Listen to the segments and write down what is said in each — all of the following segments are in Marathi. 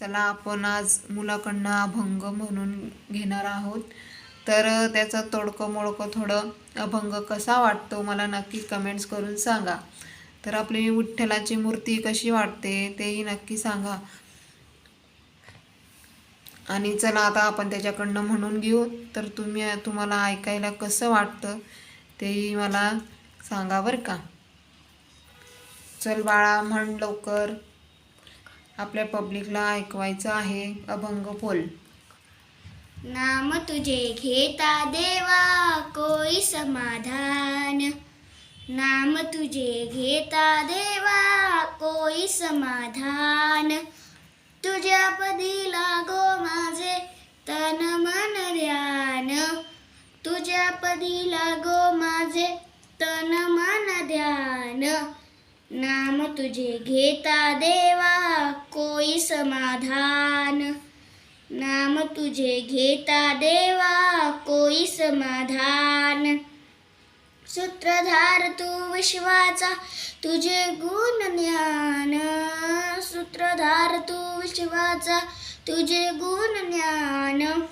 चला आपण आज मुलाकडनं अभंग म्हणून घेणार आहोत. तर त्याचं तोडकं मोडकं थोडं अभंग कसा वाटतो मला नक्की कमेंट्स करून सांगा. तर आपली विठ्ठलाची मूर्ती कशी वाटते तेही नक्की सांगा. आणि चला आता आपण त्याच्याकडनं म्हणून घेऊ. तर तुम्ही तुम्हाला ऐकायला कसं वाटतं तेही मला सांगा बरं का. चल बाळा म्हण लवकर. आपल्या पब्लिकला ऐकवायचं आहे अभंग बोल. नाम तुझे घेता देवा कोई समाधान. नाम तुझे घेता देवा कोई समाधान. तुझ्या पदी लागो माझे तन मन ध्यान. तुझ्या पदी लागो माझे तन मन ध्यान नाम तुझे घेता देवा कोई समाधान। नाम तुझे घेता देवा कोई समाधान। सूत्रधार तू विश्वाचा तुझे गुण ज्ञान। सूत्रधार तू विश्वाचा तुझे गुण ज्ञान।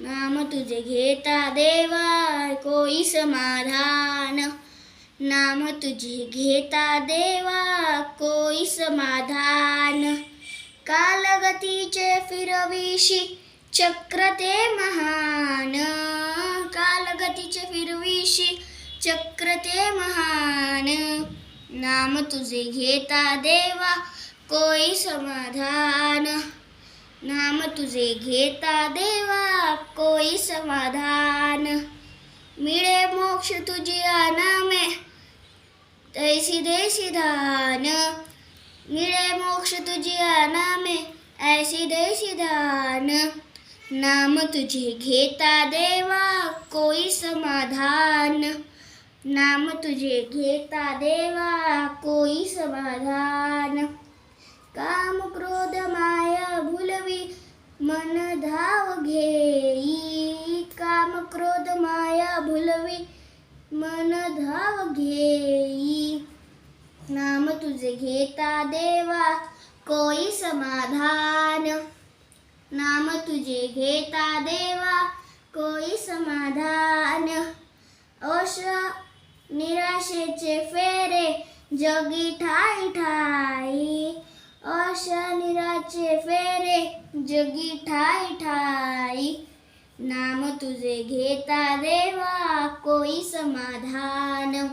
नाम तुझे घेता देवा कोई समाधान। नाम तुझे घेता देवा कोई समाधान. कालगतीचे फिरविशी चक्र ते महान. कालगतीचे फिरविशी चक्र ते महान. नाम तुझे घेता देवा कोई समाधान. नाम तुझे घेता देवा कोई समाधान. मिळे मोक्ष तुझी अनामे तैसी देसी धान मिळे मोक्ष तुझी नामे ऐसी देशी दान नाम तुझे घेता देवा, कोई समाधान। नाम तुझे घेता देवा, कोई समाधान। काम क्रोध माया भुलवी, मन धाव घेई। काम क्रोध माया भुलवी, मन धाव घेई। नाम तुझे घेता देवा कोई समाधान. नाम तुझे घेता देवा कोई समाधान. ओश निराशेचे फेरे जगी ठाई ठाई. ओश निराशे फेरे जगी ठाई ठाई. नाम तुझे घेता देवा कोई समाधान.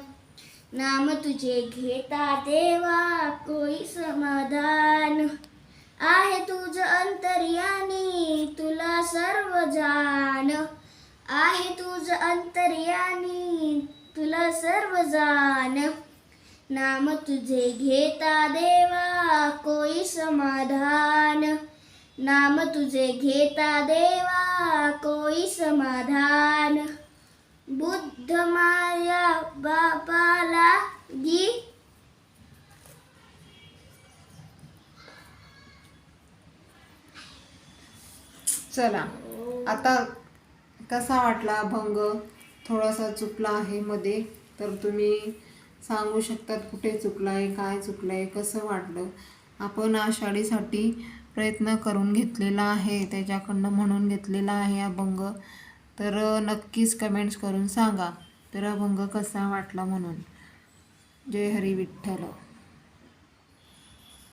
नाम तुझे घेता देवा कोई समाधान. आहे तुझ अंतर्यानी तुला सर्व जाण. आहे तुझ अंतर्यानी तुला सर्व जाण. नाम तुझे घेता देवा कोई समाधान. नाम तुझे घेता देवा कोई समाधान. बुद्ध माया बाबा गी चला. आता कसा वाटला अभंग? थोडासा चुकला आहे मध्ये तर तुम्ही सांगू शकतात कुठे चुकलं आहे काय चुकलं आहे कसं वाटलं? आपण आषाढीसाठी प्रयत्न करून घेतलेला आहे त्याच्याकडनं म्हणून घेतलेला आहे अभंग. तर नक्कीच कमेंट्स करून सांगा तर अभंग कसा वाटला म्हणून. ജയഹരി വിട്ടലോ?